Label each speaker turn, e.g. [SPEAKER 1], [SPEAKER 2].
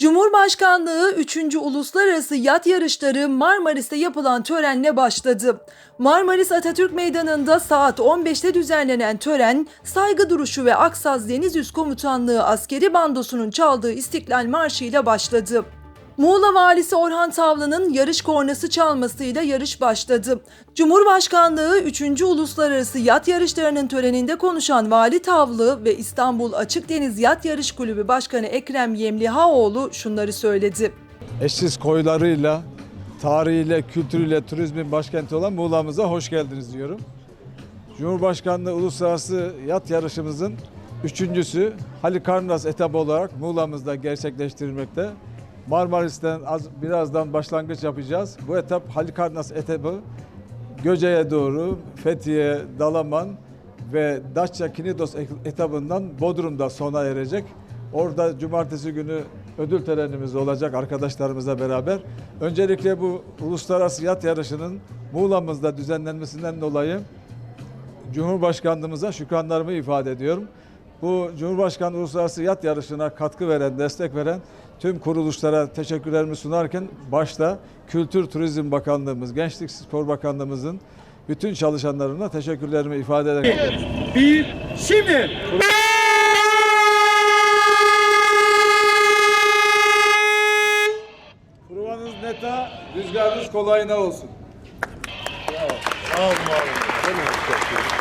[SPEAKER 1] Cumhurbaşkanlığı 3. Uluslararası Yat Yarışları Marmaris'te yapılan törenle başladı. Marmaris Atatürk Meydanı'nda saat 15'te düzenlenen tören, saygı duruşu ve Aksaz Deniz Üst Komutanlığı askeri bandosunun çaldığı İstiklal Marşı ile başladı. Muğla Valisi Orhan Tavlı'nın yarış kornası çalmasıyla yarış başladı. Cumhurbaşkanlığı 3. Uluslararası Yat Yarışlarının töreninde konuşan Vali Tavlı ve İstanbul Açık Deniz Yat Yarış Kulübü Başkanı Ekrem Yemlihaoğlu şunları söyledi.
[SPEAKER 2] eşsiz koylarıyla, tarihiyle, kültürüyle, turizmin başkenti olan Muğla'mıza hoş geldiniz diyorum. Cumhurbaşkanlığı Uluslararası Yat Yarışımızın üçüncüsü Halikarnas etabı olarak Muğla'mızda gerçekleştirilmekte. Marmaris'ten az, birazdan başlangıç yapacağız. Bu etap Halikarnas etabı Göce'ye doğru Fethiye, Dalaman ve Datça Kinidos etabından Bodrum'da sona erecek. Orada cumartesi günü ödül törenimiz olacak arkadaşlarımızla beraber. Öncelikle bu uluslararası yat yarışının Muğla'mızda düzenlenmesinden dolayı Cumhurbaşkanlığımıza şükranlarımı ifade ediyorum. Bu Cumhurbaşkanı Uluslararası Yat Yarışı'na katkı veren, destek veren tüm kuruluşlara teşekkürlerimi sunarken başta Kültür Turizm Bakanlığımız, Gençlik Spor Bakanlığımızın bütün çalışanlarına teşekkürlerimi ifade ederek
[SPEAKER 3] Bir, şimdi.
[SPEAKER 2] Provanız neta, rüzgarınız kolayına olsun.
[SPEAKER 3] Sağ olun.